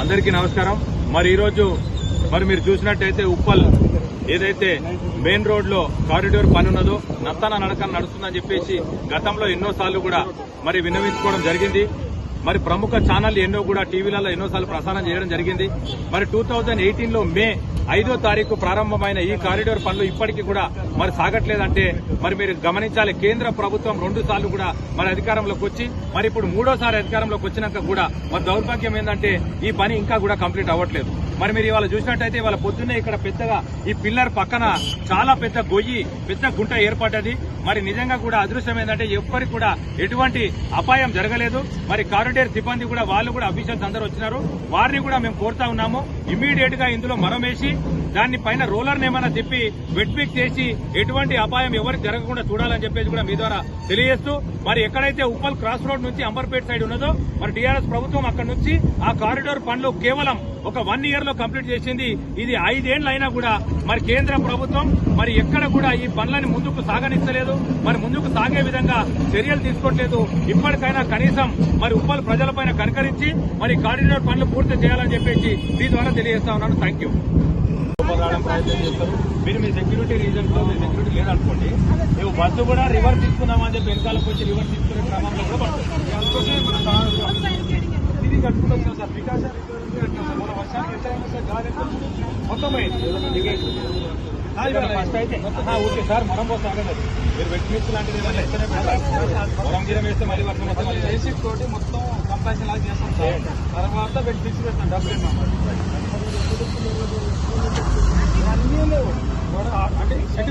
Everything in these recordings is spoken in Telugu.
అందరికీ నమస్కారం. మరి ఈరోజు మరి మీరు చూసినట్టయితే ఉప్పల్ ఏదైతే మెయిన్ రోడ్లో కారిడోర్ పని ఉన్నదో నత్తన నడకన నడుస్తుందని చెప్పేసి గతంలో ఎన్నోసార్లు కూడా మరి విన్నవించుకోవడం జరిగింది. మరి ప్రముఖ ఛానల్ ఎన్నో కూడా టీవీలలో ఎన్నోసార్లు ప్రసారం చేయడం జరిగింది. మరి టూ థౌజండ్ ఎయిటీన్లో మే ఐదో తారీఖు ప్రారంభమైన ఈ కారిడోర్ పనులు ఇప్పటికీ కూడా మరి సాగట్లేదంటే మరి మీరు గమనించాలి. కేంద్ర ప్రభుత్వం రెండు సార్లు కూడా మరి అధికారంలోకి వచ్చి మరి ఇప్పుడు మూడోసారి అధికారంలోకి వచ్చినాక కూడా మరి దౌర్భాగ్యం ఏంటంటే ఈ పని ఇంకా కూడా కంప్లీట్ అవ్వట్లేదు. మరి మీరు ఇవాళ చూసినట్టయితే ఇవాళ పొద్దున్నే ఇక్కడ పెద్దగా ఈ పిల్లర్ పక్కన చాలా పెద్ద గొయ్యి పెద్ద గుంట ఏర్పడ్డది. మరి నిజంగా కూడా అదృశ్యం ఏంటంటే ఎవ్వరికి కూడా ఎటువంటి అపాయం జరగలేదు. మరి కారిడేర్ సిబ్బంది కూడా వాళ్ళు కూడా అఫీషియల్స్ అందరూ వచ్చినారు. వారిని కూడా మేము కోరుతా ఉన్నాము. ఇమీడియట్గా ఇందులో మరమేసి దాన్ని పైన రోలర్ ఏమైనా తిప్పి వెట్పిక్ చేసి ఎటువంటి అపాయం ఎవరికి జరగకుండా చూడాలని చెప్పేసి కూడా మీ ద్వారా తెలియజేస్తూ మరి ఎక్కడైతే ఉప్పల్ క్రాస్ రోడ్ నుంచి అంబర్పేట్ సైడ్ ఉన్నదో మరి టీఆర్ఎస్ ప్రభుత్వం అక్కడ నుంచి ఆ కారిడోర్ పనులు కేవలం ఒక వన్ ఇయర్లో కంప్లీట్ చేసింది. ఇది ఐదేళ్ళు అయినా కూడా మరి కేంద్ర ప్రభుత్వం మరి ఎక్కడ కూడా ఈ పనులని ముందుకు సాగనిస్తలేదు. మరి ముందుకు సాగే విధంగా చర్యలు తీసుకోవట్లేదు ఇప్పటికైనా కనీసం మరి ఉప్పల్ ప్రజలపైన కనకరించి మరి కారిడోర్ పనులు పూర్తి చేయాలని చెప్పేసి మీ ద్వారా తెలియజేస్తా ఉన్నాను. థ్యాంక్ యూ రావడం ప్రయత్నం చేస్తారు. మీరు మీ సెక్యూరిటీ రీజన్తో మీ సెక్యూరిటీ లేదనుకోండి నువ్వు బస్సు కూడా రివర్స్ తీసుకున్నామని చెప్పి వెనకాలకు వచ్చి రివర్స్ తీసుకునే క్రమంలో కూడా పడుతుంది కట్టుకుంటూ సార్? మొత్తం ఫస్ట్ అయితే. ఓకే సార్ మనం పోతాం కదా మీరు వెట్ మిక్స్ లాంటిది ఏమైనా ఇస్తేనే గిరం వేస్తే మళ్ళీ వర్షం వస్తే మళ్ళీ బేసిక్ తోటి మొత్తం కంపాషన్ లాగా చేస్తాం సార్. తర్వాత బెడ్ ఫిక్స్ పెడతాం డబ్బులు ఇవన్నీ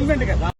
గవర్నమెంట్ కదా.